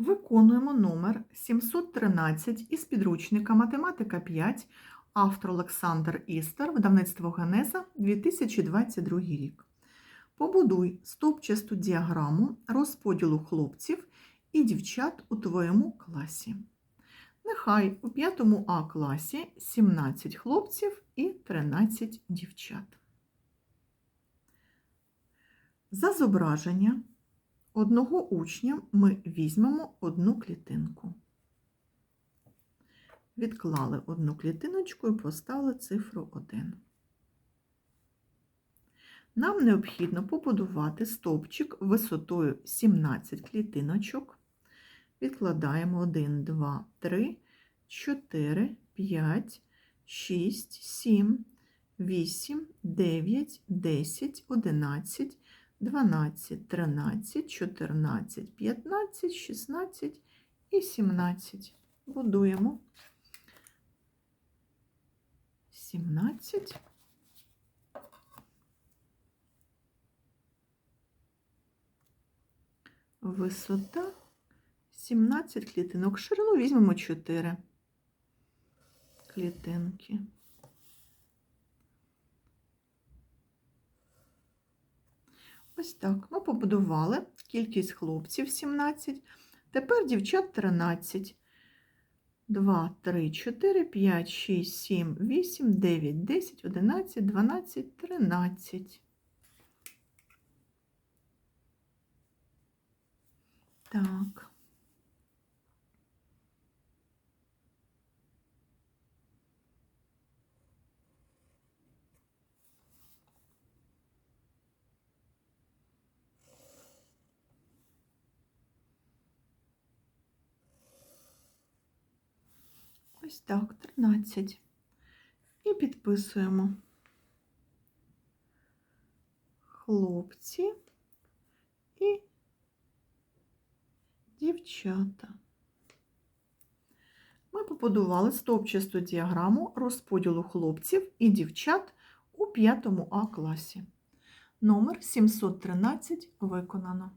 Виконуємо номер 713 із підручника Математика 5, автор Олександр Істер, видавництво Генеза, 2022 рік. Побудуй стовпчасту діаграму розподілу хлопців і дівчат у твоєму класі. Нехай у 5 А класі 17 хлопців і 13 дівчат. За зображення одного учня ми візьмемо одну клітинку. Відклали одну клітиночку і поставили цифру 1. Нам необхідно побудувати стовпчик висотою 17 клітиночок. Відкладаємо 1, 2, 3, 4, 5, 6, 7, 8, 9, 10, 11, 12, 13, 14, 15, 16 і 17. Будуємо 17. Висота 17 клітинок. Ширину візьмемо 4 клітинки. Ось так. Ми побудували кількість хлопців 17. Тепер дівчат 13. 2, 3, 4, 5, 6, 7, 8, 9, 10, 11, 12, 13. Так. Ось так, 13. І підписуємо хлопці і дівчата. Ми побудували стовпчасту діаграму розподілу хлопців і дівчат у 5 А класі. Номер 713 виконано.